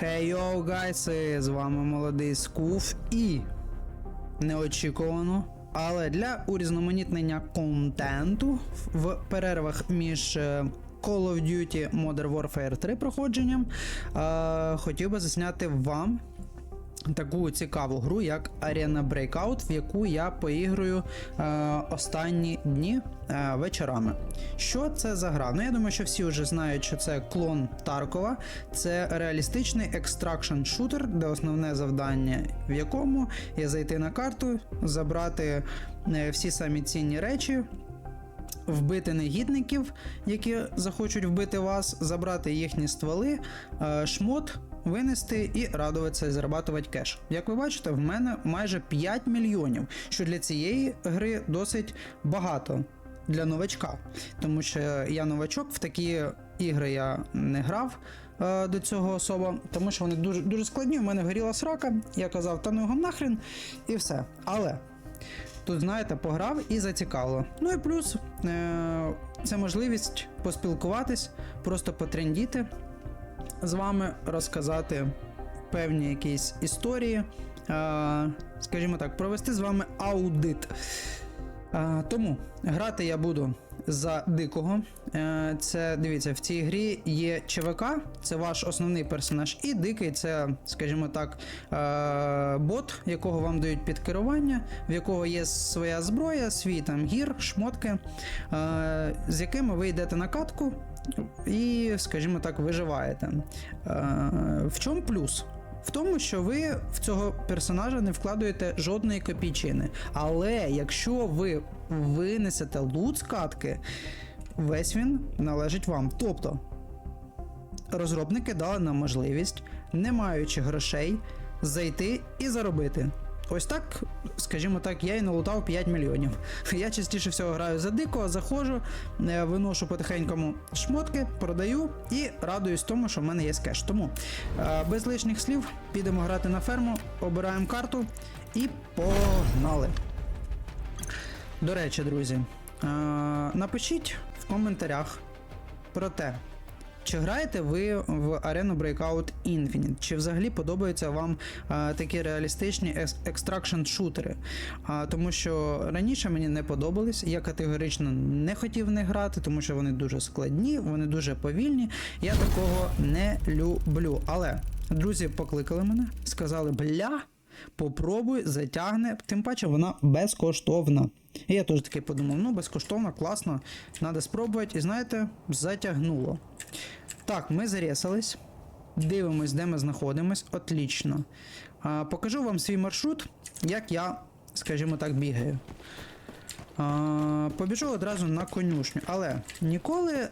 Хей йоу, гайси! З вами молодий Скуф і неочікувано. Але для урізноманітнення контенту в перервах між е, Call of Duty Modern Warfare 3 проходженням е, хотів би засняти вам таку цікаву гру, як Arena Breakout, в яку я поіграю е, останні дні е, вечорами. Що це за гра? Ну я думаю, що всі вже знають, що це клон Таркова. Це реалістичний екстракшн шутер, де основне завдання в якому є зайти на карту, забрати е, всі самі цінні речі. Вбити негідників, які захочуть вбити вас, забрати їхні стволи, е, шмот, винести і радуватися і зарабатувати кеш. Як ви бачите, в мене майже 5 мільйонів, що для цієї гри досить багато для новачка. Тому що я новачок, в такі ігри я не грав е, до цього особо, тому що вони дуже, дуже складні. У мене горіла срака, я казав, та ну його нахрен, і все. Але. Тут, знаєте, пограв і зацікавило. Ну і плюс е- це можливість поспілкуватись, просто потрендіти з вами, розказати певні якісь історії, скажімо так, провести з вами аудит. Тому грати я буду за дикого. Е, Це дивіться, в цій грі є ЧВК, це ваш основний персонаж, і дикий це, скажімо так, е, бот, якого вам дають під керування, в якого є своя зброя, свій там гір, шмотки, е, з якими ви йдете на катку і, скажімо так, виживаєте. Е, В чому плюс? В тому, що ви в цього персонажа не вкладуєте жодної копійчини. Але якщо ви винесете лут з катки, весь він належить вам. Тобто розробники дали нам можливість, не маючи грошей, зайти і заробити. Ось так, скажімо так, я і налутав 5 мільйонів. Я частіше всього граю за дико, заходжу, е, виношу потихенькому шмотки, продаю і радуюсь тому, що в мене є кеш. Тому е, без лишніх слів підемо грати на ферму, обираємо карту і погнали. До речі, друзі, е, напишіть в коментарях про те, чи граєте ви в Arena Breakout Infinite? Чи взагалі подобаються вам а, такі реалістичні екстракшн шутери? Тому що раніше мені не подобались, я категорично не хотів в них грати, тому що вони дуже складні, вони дуже повільні. Я такого не люблю. Але друзі покликали мене, сказали: бля. Попробуй, затягне, тим паче вона безкоштовна. І я теж таки подумав: ну безкоштовно, класно, треба спробувати. І знаєте, затягнуло. Так, ми зарісались. Дивимось, де ми знаходимось. Отлично. А, покажу вам свій маршрут, як я, скажімо так, бігаю. А, побіжу одразу на конюшню. Але ніколи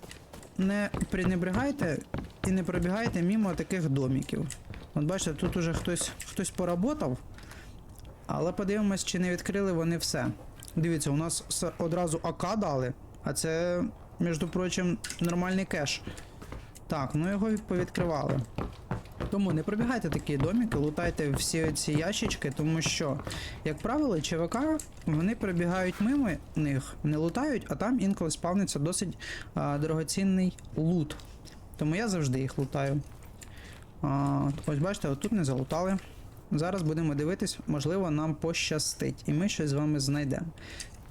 не пренебрегайте і не пробігайте мимо таких домиків. От бачите, тут уже хтось, хтось поработав. Але подивимось, чи не відкрили вони все. Дивіться, у нас одразу АК дали, а це, між прочим, нормальний кеш. Так, ну його повідкривали. Тому не пробігайте такі домики, лутайте всі ці ящички, тому що, як правило, ЧВК вони пробігають мимо них, не лутають, а там інколи спавниться досить а, дорогоцінний лут. Тому я завжди їх лутаю. Ось бачите, отут не залутали. Зараз будемо дивитись, можливо, нам пощастить, і ми щось з вами знайдемо.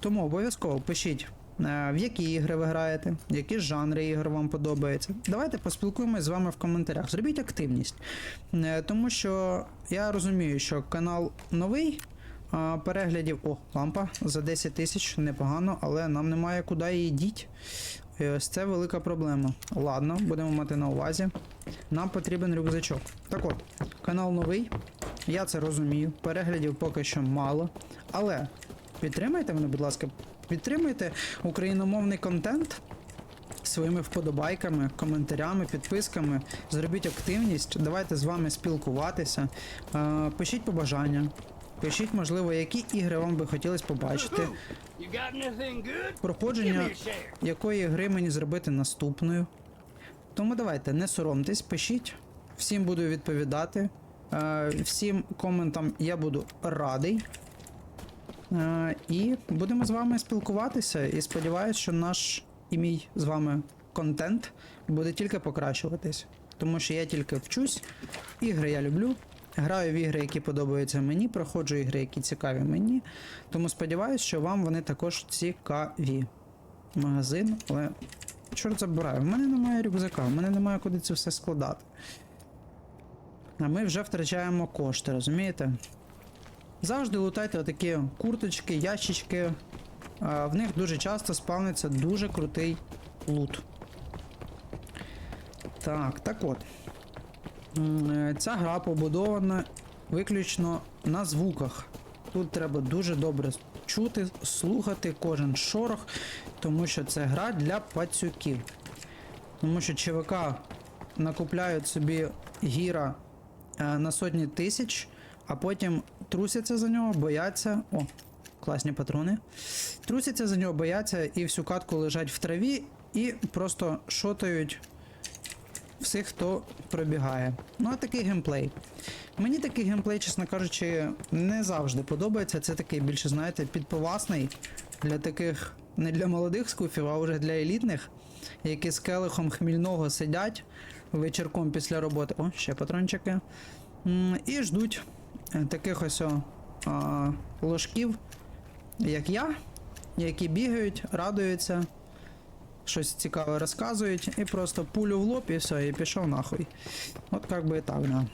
Тому обов'язково пишіть, е, в які ігри ви граєте, які жанри ігор вам подобаються. Давайте поспілкуємось з вами в коментарях. Зробіть активність. Е, Тому що я розумію, що канал новий. Переглядів, о, лампа за 10 тисяч непогано, але нам немає куди її діть. Ось це велика проблема. Ладно, будемо мати на увазі. Нам потрібен рюкзачок. Так от, канал новий, я це розумію. Переглядів поки що мало. Але підтримайте мене, будь ласка, підтримайте україномовний контент своїми вподобайками, коментарями, підписками. Зробіть активність, давайте з вами спілкуватися. Е, Пишіть побажання. Пишіть, можливо, які ігри вам би хотілося побачити. Проходження якої гри мені зробити наступною. Тому давайте, не соромтесь, пишіть. Всім буду відповідати. Е, всім коментам я буду радий. Е, і будемо з вами спілкуватися. І сподіваюся, що наш і мій з вами контент буде тільки покращуватись. тому що я тільки вчусь. Ігри я люблю. Граю в ігри, які подобаються мені, проходжу ігри, які цікаві мені. Тому сподіваюся, що вам вони також цікаві. Магазин, але. Чорт забираю, в мене немає рюкзака, в мене немає куди це все складати. А ми вже втрачаємо кошти, розумієте? Завжди лутайте отакі курточки, ящички. В них дуже часто спавниться дуже крутий лут. Так, так от. Е, Ця гра побудована виключно на звуках. Тут треба дуже добре чути, слухати кожен шорох, тому що це гра для пацюків. Тому що ЧВК накупляють собі гіра е, на сотні тисяч, а потім трусяться за нього, бояться. О, класні патрони. Трусяться за нього, бояться і всю катку лежать в траві і просто шотають всіх, хто пробігає. Ну, а такий геймплей. Мені такий геймплей, чесно кажучи, не завжди подобається. Це такий більше, знаєте, підповасний для таких, не для молодих скуфів, а вже для елітних, які з келихом хмільного сидять вечірком після роботи. О, ще патрончики. І ждуть е, таких ось о, а, ложків, як я, які бігають, радуються щось цікаве розказують, і просто пулю в лоб і все, і пішов нахуй. От як би і так, да.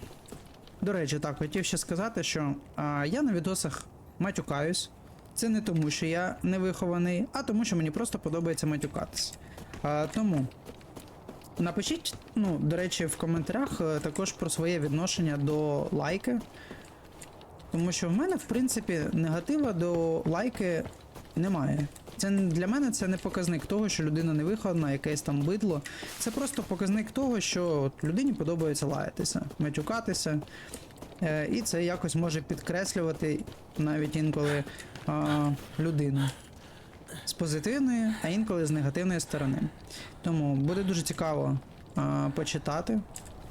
До речі, так, хотів ще сказати, що а, я на відосах матюкаюсь. Це не тому, що я не вихований, а тому, що мені просто подобається матюкатись. А, тому напишіть, ну, до речі, в коментарях е, також про своє відношення до лайки. Тому що в мене, в принципі, негатива до лайки немає. Це для мене це не показник того, що людина не вихована, якесь там бидло. Це просто показник того, що людині подобається лаятися, матюкатися. Е, і це якось може підкреслювати навіть інколи а, людину з позитивної, а інколи з негативної сторони. Тому буде дуже цікаво а, почитати.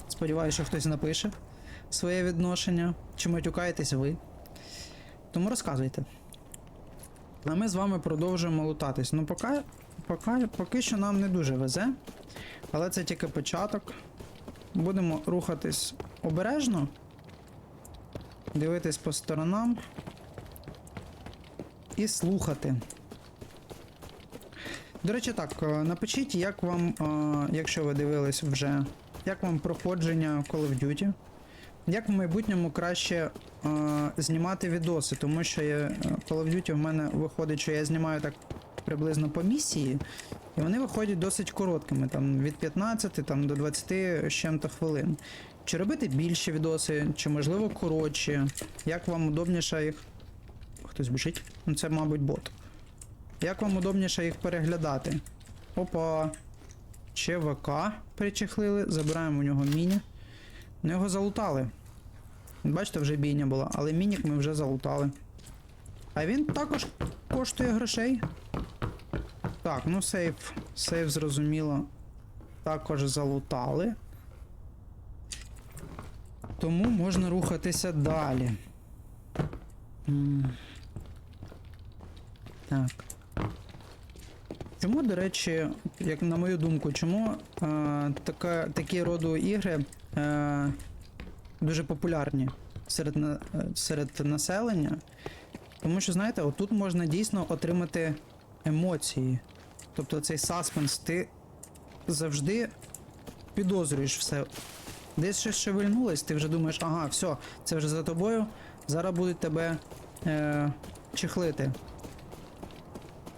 Сподіваюся, що хтось напише своє відношення, чи матюкаєтесь ви. Тому розказуйте. А ми з вами продовжуємо лутатись. Ну, поки, поки, поки що нам не дуже везе, але це тільки початок. Будемо рухатись обережно, дивитись по сторонам і слухати. До речі, так, е, напишіть, як вам, е, якщо ви дивились вже, як вам проходження Call of Duty. Як в майбутньому краще е, знімати відоси, тому що я, Call of Duty в мене виходить, що я знімаю так приблизно по місії, і вони виходять досить короткими, там від 15 там, до 20 з чим-то хвилин. Чи робити більші відоси, чи можливо коротші, як вам удобніше їх. Хтось біжить? Ну це, мабуть, бот. Як вам удобніше їх переглядати? Опа. ЧВК причехлили, забираємо у нього міні. Ну його залутали. Бачите, вже бійня була, але мінік ми вже залутали. А він також коштує грошей. Так, ну сейф. Сейф зрозуміло. Також залутали. Тому можна рухатися далі. Так. Чому, до речі, як на мою думку, чому е, така, такі роду ігри е, дуже популярні серед, е, серед населення? Тому що, знаєте, отут можна дійсно отримати емоції. Тобто цей саспенс, ти завжди підозрюєш все. Десь щось шевельнулось, ти вже думаєш, ага, все, це вже за тобою, зараз будуть тебе е, чехлити.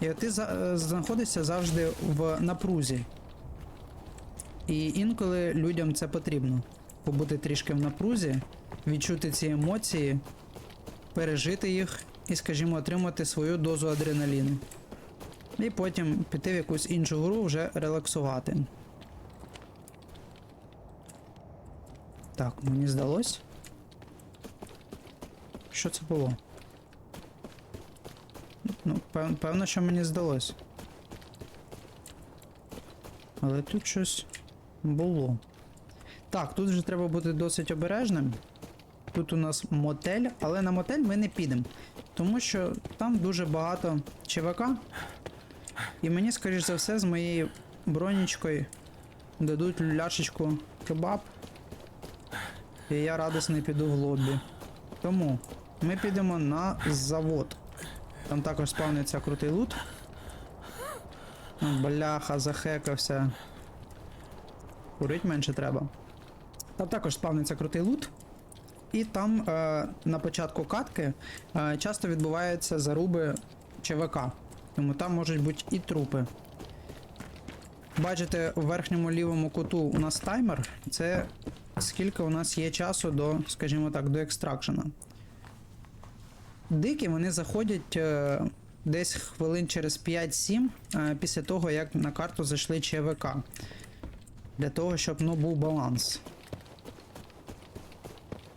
І ти за, е, знаходишся завжди в напрузі. І інколи людям це потрібно. Побути трішки в напрузі, відчути ці емоції, пережити їх і, скажімо, отримати свою дозу адреналіну. І потім піти в якусь іншу гру вже релаксувати. Так, мені здалось. Що це було? Ну, пев- певно, що мені здалось. Але тут щось було. Так, тут вже треба бути досить обережним. Тут у нас мотель, але на мотель ми не підемо. Тому що там дуже багато ЧВК. І мені, скоріш за все, з моєю бронічкою дадуть ляшечку кебаб. І я радісний піду в лобі. Тому ми підемо на завод. Там також спавниться крутий лут. Ну, Бляха, захекався. Курить менше треба. Там також спавниться крутий лут. І там е, на початку катки е, часто відбуваються заруби ЧВК. Тому там можуть бути і трупи. Бачите, у верхньому лівому куту у нас таймер. Це скільки у нас є часу до, скажімо так, до екстракшена. Дикі вони заходять е, десь хвилин через 5-7 е, після того, як на карту зайшли ЧВК. Для того, щоб ну, був баланс.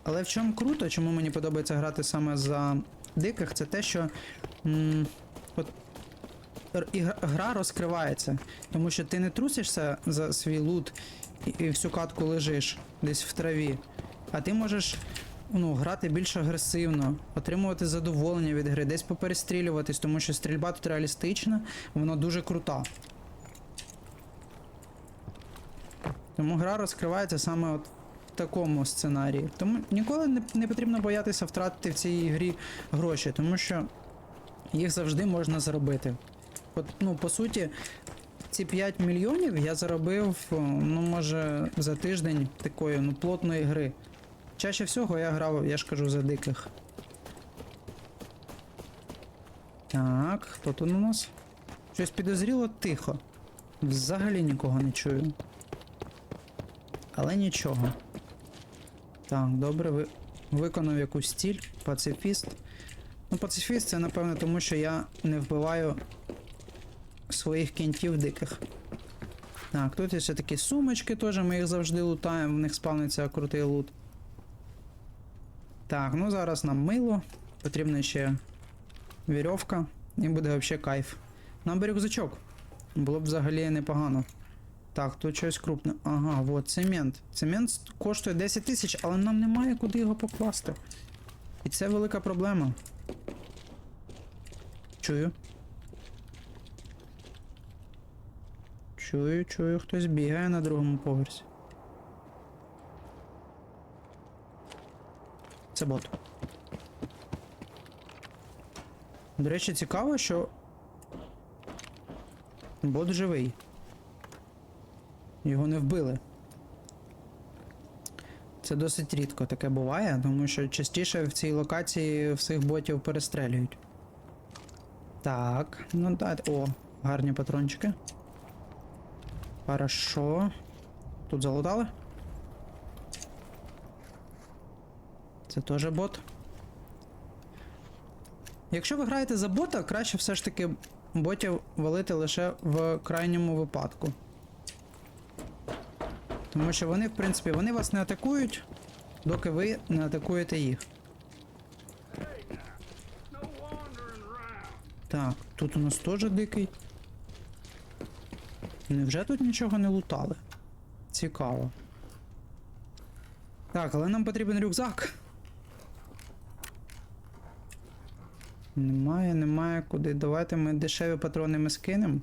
Але в чому круто, чому мені подобається грати саме за диких, це те, що м, от, гра розкривається. Тому що ти не трусишся за свій лут і, всю катку лежиш десь в траві, а ти можеш ну, грати більш агресивно, отримувати задоволення від гри, десь поперестрілюватись, тому що стрільба тут реалістична, вона дуже крута. Тому гра розкривається саме от в такому сценарії. Тому ніколи не, не потрібно боятися втратити в цій грі гроші, тому що їх завжди можна заробити. От, ну, по суті, ці 5 мільйонів я заробив, ну, може, за тиждень такої ну, плотної гри. Чаще всього я грав, я ж кажу, за диких. Так, хто тут у нас? Щось підозріло тихо. Взагалі нікого не чую. Але нічого. Так, добре, ви... виконав якусь ціль. Пацифіст. Ну, пацифіст це напевно тому, що я не вбиваю своїх кінтів диких. Так, тут є ще такі сумочки теж, ми їх завжди лутаємо, в них спавниться крутий лут. Так, ну зараз нам мило. Потрібна ще вірьовка. І буде взагалі кайф. Нам би рюкзачок. Було б взагалі непогано. Так, тут щось крупне. Ага, от цемент. Цемент коштує 10 тисяч, але нам немає куди його покласти. І це велика проблема. Чую. Чую, чую, хтось бігає на другому поверсі. Це бот. До речі, цікаво, що бот живий. Його не вбили. Це досить рідко таке буває, тому що частіше в цій локації всіх ботів перестрелюють. Так, ну так. О, гарні патрончики. Хорошо. Тут залутали? Це теж бот. Якщо ви граєте за бота, краще все ж таки ботів валити лише в крайньому випадку. Тому що вони, в принципі, вони вас не атакують, доки ви не атакуєте їх. Так, тут у нас теж дикий. Невже тут нічого не лутали? Цікаво. Так, але нам потрібен рюкзак. Немає, немає куди. Давайте ми дешеві патрони ми скинемо.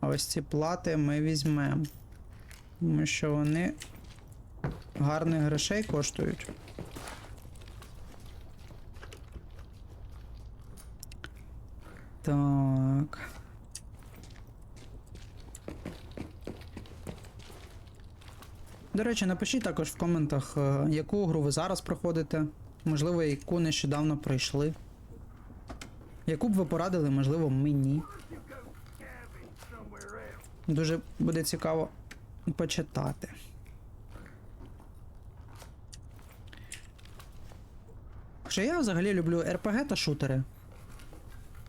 А ось ці плати ми візьмемо. Тому що вони гарних грошей коштують. Так. До речі, напишіть також в коментах, е, яку гру ви зараз проходите, можливо, яку нещодавно пройшли. Яку б ви порадили, можливо, мені. Дуже буде цікаво почитати. Що я взагалі люблю РПГ та шутери.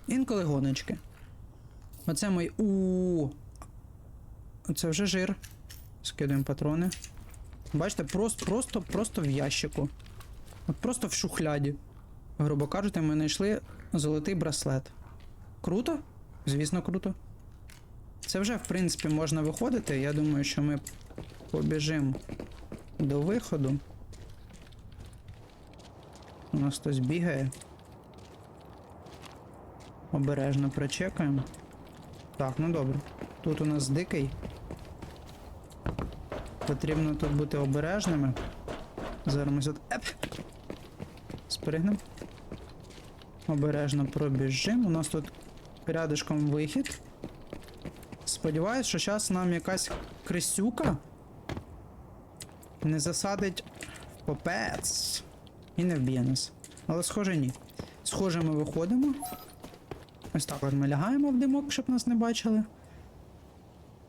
Інколи гоночки. Оце мій. у Це вже жир. Скидаємо патрони. Бачите, просто, просто, просто в ящику. От просто в шухляді. Грубо кажучи, ми знайшли золотий браслет. Круто? Звісно, круто. Це вже, в принципі, можна виходити. Я думаю, що ми побіжимо до виходу. У нас хтось бігає. Обережно прочекаємо. Так, ну добре. Тут у нас дикий. Потрібно тут бути обережними. Зараз ми сюди. Еп. Спригнемо. Обережно пробіжимо. У нас тут рядышком вихід. Сподіваюсь, що зараз нам якась крисюка не засадить попець і не вб'є нас. Але схоже ні. Схоже, ми виходимо. Ось так от ми лягаємо в димок, щоб нас не бачили.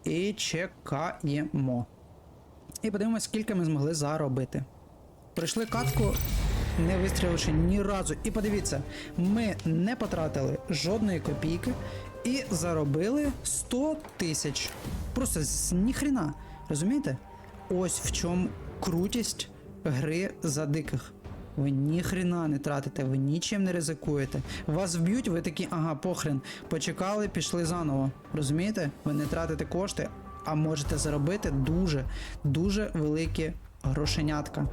І чекаємо. І подивимось, скільки ми змогли заробити. Пройшли катку, не вистріливши ні разу. І подивіться, ми не потратили жодної копійки і заробили 100 тисяч. Просто з ніхрена. Розумієте? Ось в чому крутість гри за диких. Ви ніхрена не тратите, ви нічим не ризикуєте. Вас вб'ють, ви такі, ага, похрен. Почекали, пішли заново. Розумієте? Ви не тратите кошти, а можете заробити дуже, дуже великі грошенятка.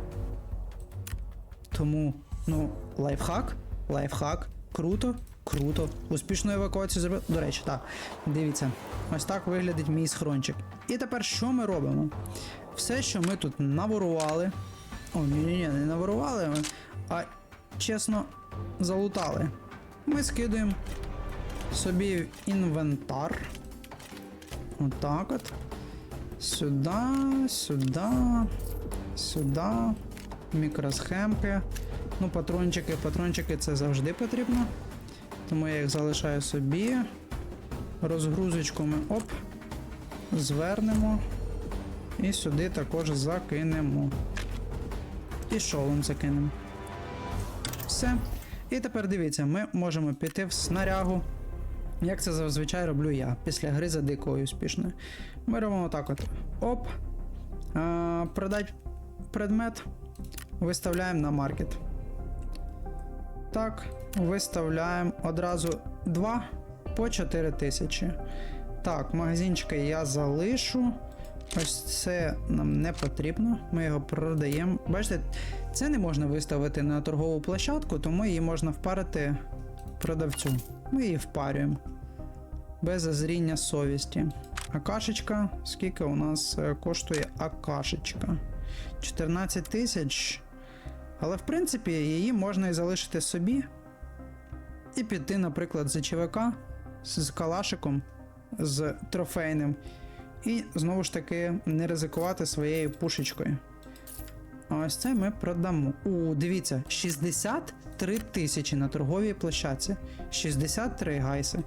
Тому, ну, лайфхак, лайфхак, круто, круто. Успішну евакуацію зробив. До речі, так. Дивіться, ось так виглядить мій схрончик. І тепер що ми робимо? Все, що ми тут наворували. О, ні, ні, ні, не наворували, а чесно залутали. Ми скидуємо собі в інвентар. Отак от. Сюди, сюди, сюди. Мікросхемки. Ну, патрончики, патрончики це завжди потрібно. Тому я їх залишаю собі. Розгрузочку ми оп. Звернемо. І сюди також закинемо. І шолом закинемо. Все. І тепер дивіться, ми можемо піти в снарягу. Як це зазвичай роблю я після гри за дикою успішною. Ми робимо так от. Оп. А, продать предмет. Виставляємо на маркет. Так, виставляємо одразу 2 по 4 тисячі. Так, магазинчики я залишу. Ось це нам не потрібно. Ми його продаємо. Бачите, це не можна виставити на торгову площадку, тому її можна впарити продавцю. Ми її впарюємо. Без зазріння совісті. Акашечка. Скільки у нас е, коштує акашечка? 14 тисяч. Але в принципі її можна і залишити собі. І піти, наприклад, за ЧВК з калашиком, з трофейним. І знову ж таки не ризикувати своєю пушечкою. Ось це ми продамо. У, дивіться, 63 тисячі на торговій площадці. 63 гайси.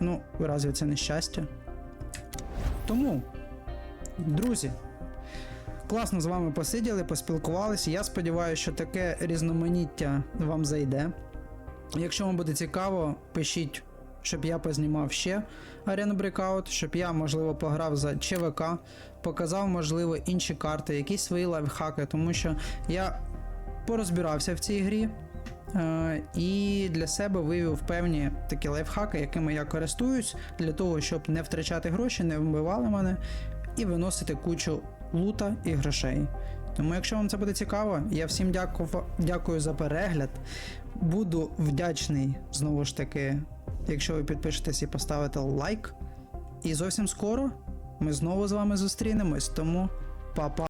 Ну, разве це не щастя? Тому, друзі, класно з вами посиділи, поспілкувалися. Я сподіваюся, що таке різноманіття вам зайде. Якщо вам буде цікаво, пишіть, щоб я познімав ще Arena Breakout, щоб я, можливо, пограв за ЧВК, показав, можливо, інші карти, якісь свої лайфхаки, тому що я порозбирався в цій грі. Е, і для себе вивів певні такі лайфхаки, якими я користуюсь, для того, щоб не втрачати гроші, не вбивали мене і виносити кучу лута і грошей. Тому, якщо вам це буде цікаво, я всім дякую, дякую за перегляд. Буду вдячний знову ж таки, якщо ви підпишетесь і поставите лайк. І зовсім скоро ми знову з вами зустрінемось. Тому па-па.